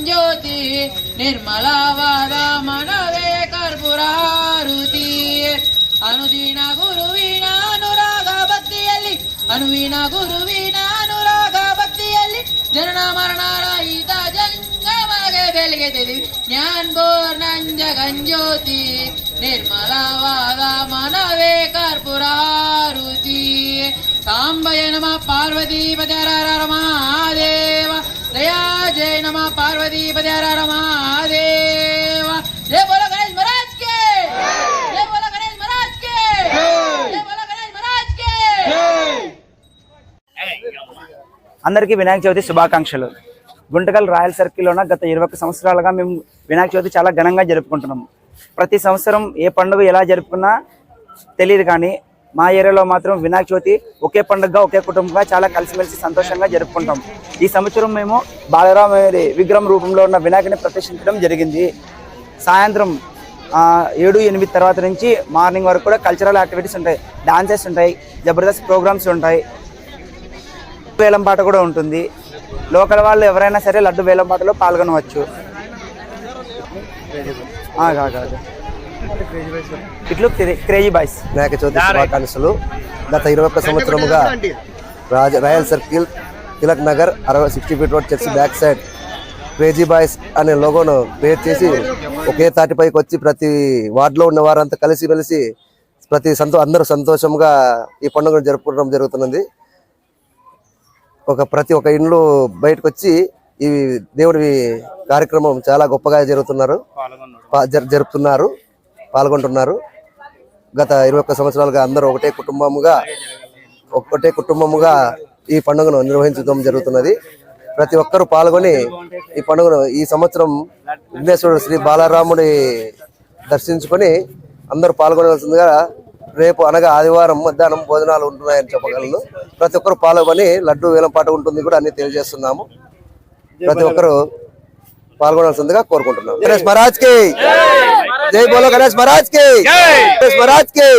ಜ್ಯೋತಿ ನಿರ್ಮಲವಾದ ಮನವೇ ಕರ್ಪುರಾರುತಿ ಅನುದಿನ ಗುರುವಿನ ಅನುರಾಗ ಭಕ್ತಿಯಲ್ಲಿ ಅನುವಿನ ಗುರುವಿನ ಅನುರಾಗ ಭಕ್ತಿಯಲ್ಲಿ ಜನನ ಮರಣ ರಹಿತ ಜಂಗಮಗೆ ಬೆಳಗ್ಗೆ ತಿಳಿವಿ ಜ್ಞಾನ್ ಬೋರ್ನಂಜ ಗಂಜ್ಯೋತಿ ನಿರ್ಮಲವಾದ ಮನವೇ ಕರ್ಪುರಾರುತಿ ಸಾಂಬಯ ನಮ ಪಾರ್ವತೀಪತಿ ಹರ ಹರ మహాదేవ. బోలో గణేష్ మహారాజ్ బోలో గణేష్ మహారాజ్ అందరికీ వినాయక చవితి శుభాకాంక్షలు. గుంటకల్ రాయల్ సర్కిల్లోన గత ఇరవై సంవత్సరాలుగా మేము వినాయక చవితి చాలా ఘనంగా జరుపుకుంటున్నాము ప్రతి సంవత్సరం ఏ పండుగ ఎలా జరుపుకున్నా తెలియదు కానీ మా ఏరియాలో మాత్రం వినాయక చవితి ఒకే పండుగగా ఒకే కుటుంబంగా చాలా కలిసిమెలిసి సంతోషంగా జరుపుకుంటాం. ఈ సంవత్సరం మేము బాలరామ విగ్రహం రూపంలో ఉన్న వినాయకుని ప్రదర్శించడం జరిగింది. సాయంత్రం ఏడు ఎనిమిది తర్వాత నుంచి మార్నింగ్ వరకు కూడా కల్చరల్ యాక్టివిటీస్ ఉంటాయి. డాన్సెస్ ఉంటాయి జబర్దస్త్ ప్రోగ్రామ్స్ ఉంటాయి. వేలం పాట కూడా ఉంటుంది. లోకల్ వాళ్ళు ఎవరైనా సరే లడ్డు వేలం పాటలో పాల్గొనవచ్చు కాదు. ఇట్లు cra- crazy boys Vinayaka Chavithi శుభాకాంక్షలు. గత ఇరవై ఒక్క సంవత్సరముగా రాజ రాయల్ సర్కిల్ తిలక్ నగర్ అరవై sixty feet road church back side. Crazy boys అనే లోగోను క్రియేట్ చేసి ఒకే తాటిపైకి వచ్చి ప్రతి వార్డులో ఉన్న వారంతా కలిసి కలిసి ప్రతి సంతో అందరూ సంతోషంగా ఈ పండుగను జరుపుకోవడం జరుగుతున్నది. ఒక ప్రతి ఒక్క ఇండ్లు బయటకు వచ్చి ఈ దేవుడి కార్యక్రమం చాలా గొప్పగా జరుగుతున్నారు. జరుపుతున్నారు. పాల్గొంటున్నారు. గత ఇరవై ఒక్క సంవత్సరాలుగా అందరూ ఒకటే కుటుంబముగా ఒకటే కుటుంబముగా ఈ పండుగను నిర్వహించడం జరుగుతున్నది. ప్రతి ఒక్కరూ పాల్గొని ఈ పండుగను ఈ సంవత్సరం విఘ్నేశ్వరుడు శ్రీ బాలరాముడి దర్శించుకొని అందరూ పాల్గొనవలసిందిగా రేపు అనగా ఆదివారం మధ్యాహ్నం భోజనాలు ఉంటున్నాయని చెప్పగలను. ప్రతి ఒక్కరు పాల్గొని లడ్డు వేలం పాట ఉంటుంది కూడా అన్ని తెలియజేస్తున్నాము. ప్రతి ఒక్కరు పాల్గొనాల్సిందిగా కోరుకుంటున్నాం గణేష్ మహారాజ్కి జై బోలో గణేష్ మహారాజ్కి గణేష్ మహారాజ్కి